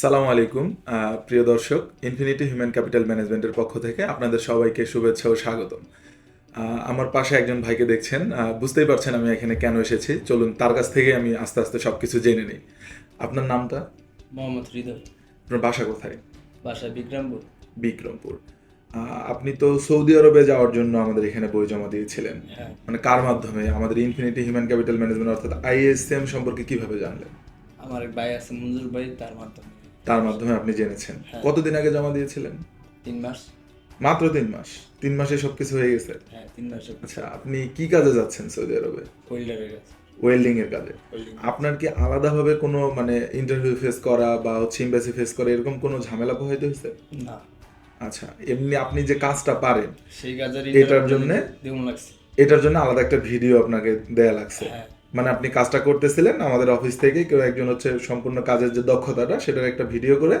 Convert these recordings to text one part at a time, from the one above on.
সালামু আলাইকুম প্রিয় দর্শক ইনফিনিটি হিউম্যান ক্যাপিটাল ম্যানেজমেন্টের পক্ষ থেকে আপনাদের সবাইকে শুভেচ্ছা ও স্বাগতম। আমার পাশে একজন ভাইকে দেখছেন বুঝতেই পারছেন আমি এখানে কেন এসেছি। চলুন তার কাছ থেকে আমি আস্তে আস্তে সব কিছু জেনে নিই। আপনার নামটা? মোহাম্মদ হৃদয়। আপনার বাসা কোথায়? বাসা বিক্রমপুর। বিক্রমপুর। আপনি তো সৌদি আরবে যাওয়ার জন্য আমাদের এখানে বই জমা দিয়েছিলেন। হ্যাঁ। মানে কার মাধ্যমে? আমাদের ইনফিনিটি হিউম্যান ক্যাপিটাল ম্যানেজমেন্ট অর্থাৎ আইএসএম সম্পর্কে কীভাবে জানলেন? আমার এক ভাই আছে মঞ্জুর ভাই তার মাধ্যমে। তার মাধ্যমে আপনি জেনেছেন। হ্যাঁ। কতদিন আগে জমা দিয়েছিলেন? তিন মাস। মাত্র তিন মাস? তিন মাসে সবকিছু হয়ে গেছে? হ্যাঁ তিন মাসে আচ্ছা আপনি কি কাজে যাচ্ছেন সৌদি আরবে? ওয়েল্ডিং এর কাজে। আপনার কি আলাদাভাবে কোনো মানে ইন্টারভিউ ফেস করা বা হচ্ছে এমবাসি ফেস করা এরকম কোনো ঝামেলা পোহাইতে হয়েছে? না। আচ্ছা এমনি আপনি যে কাজটা পারেন সেই কাজের এটার জন্যে? এটার জন্য আলাদা একটা ভিডিও আপনাকে দেয়া লাগছে। হ্যাঁ। মানে আপনি কাজটা করতেছিলেন আমাদের অফিস থেকে কেউ একজন হচ্ছে সম্পূর্ণ কাজের যে দক্ষতাটা সেটার একটা ভিডিও করে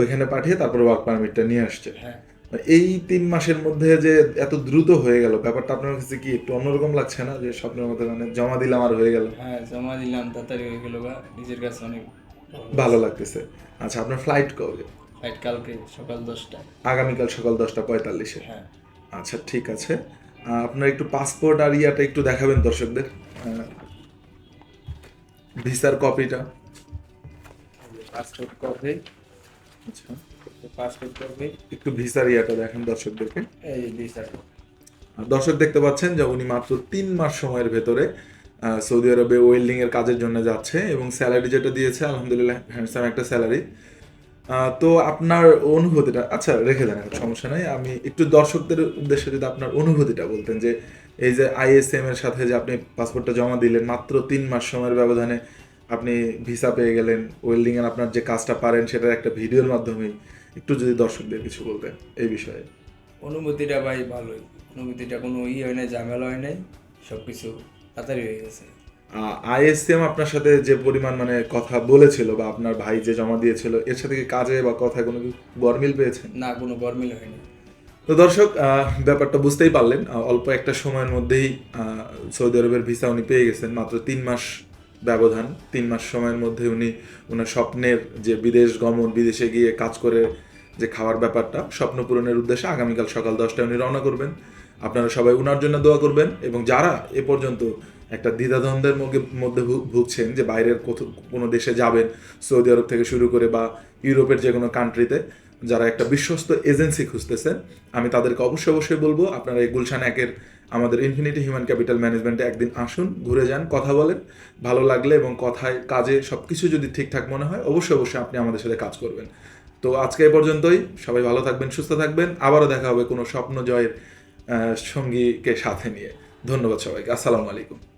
ওইখানে পাঠিয়ে তারপর ওয়ার্ক পারমিটটা নিয়ে আসছে। হ্যাঁ। এই তিন মাসের মধ্যে যে এত দ্রুত হয়ে গেল ব্যাপারটা আপনার কাছে কি একটু অন্যরকম লাগছে না? যে স্বপ্নের মধ্যে মানে জমা দিলাম আর হয়ে গেল। হ্যাঁ জমা দিলাম তাড়াতাড়ি হয়ে গেল বা নিজের কাছে অনেক ভালো লাগতেছে। আচ্ছা আপনার ফ্লাইট কবে? ফ্লাইট কালকে সকাল দশটায়। আগামীকাল সকাল দশটা পঁয়তাল্লিশে। হ্যাঁ। আচ্ছা ঠিক আছে। আপনার একটু পাসপোর্ট আর ইয়াটা একটু দেখাবেন দর্শকদের। ভিসার কপিটা পাসপোর্ট কপি আচ্ছা। পাসপোর্ট কপি একটু ভিসার ইয়াটা দেখেন দর্শকদেরকে। এই ভিসা আর দর্শক দেখতে পাচ্ছেন যে উনি মাত্র তিন মাস সময়ের ভেতরে সৌদি আরবে ওয়েল্ডিং এর কাজের জন্য যাচ্ছে এবং স্যালারি যেটা দিয়েছে আলহামদুলিল্লাহ হ্যান্ডসাম একটা স্যালারি তো আপনার অনুভূতিটা আচ্ছা রেখে দেন সমস্যা নাই। আমি একটু দর্শকদের উদ্দেশ্যে যদি আপনার অনুভূতিটা বলতেন যে, এই যে আইএসএম এর সাথে যে আপনি পাসপোর্টটা জমা দিলেন, মাত্র তিন মাস সময়ের ব্যবধানে আপনি ভিসা পেয়ে গেলেন ওয়েল্ডিং এর আপনার যে কাজটা পারেন, সেটার একটা ভিডিওর মাধ্যমে একটু যদি দর্শকদের কিছু বলতেন এই বিষয়ে। অনুভূতিটা ভাই ভালোই। অনুভূতিটা কোনো ই হয় নাই, ঝামেলা হয় নাই সব কিছু তাড়াতাড়ি হয়ে গেছে। আইএসএম আপনার সাথে যে পরিমাণ মানে কথা বলেছিল বা আপনার ভাই যে জমা দিয়েছিল এর সাথে কি কাজে বা কথায় কোনো গরমিল পেয়েছেন না কোনো গরমিল হয়নি। তো দর্শক ব্যাপারটা বুঝতেই পারলেন। অল্প একটা সময়ের মধ্যেই সৌদি আরবের ভিসা উনি পেয়ে গেছেন মাত্র তিন মাস ব্যবধান। তিন মাস সময়ের মধ্যে উনি ওনার স্বপ্নের যে বিদেশ গমন বিদেশে গিয়ে কাজ করে যে খাওয়ার ব্যাপারটা স্বপ্ন পূরণের উদ্দেশ্যে আগামীকাল সকাল দশটায় উনি রওনা করবেন। আপনারা সবাই উনার জন্য দোয়া করবেন এবং যারা এ পর্যন্ত একটা দ্বিধাদ্বন্দ্বের মধ্যে ভুগছেন যে বাইরের কোনো দেশে যাবেন, সৌদি আরব থেকে শুরু করে বা ইউরোপের যে কোনো কান্ট্রিতে যারা একটা বিশ্বস্ত এজেন্সি খুঁজতেছেন, আমি তাদেরকে অবশ্যই অবশ্যই বলব, আপনারা এই গুলশান একের আমাদের ইনফিনিটি হিউম্যান ক্যাপিটাল ম্যানেজমেন্টে একদিন আসুন, ঘুরে যান, কথা বলেন, ভালো লাগলে এবং কথায়, কাজে সব কিছু যদি ঠিকঠাক মনে হয়, অবশ্যই অবশ্যই আপনি আমাদের সাথে কাজ করবেন। তো আজকে এ পর্যন্তই, সবাই ভালো থাকবেন, সুস্থ থাকবেন, আবারও দেখা হবে কোনো স্বপ্ন জয়ের সঙ্গীকে সাথে নিয়ে। ধন্যবাদ সবাইকে। আসসালামু আলাইকুম।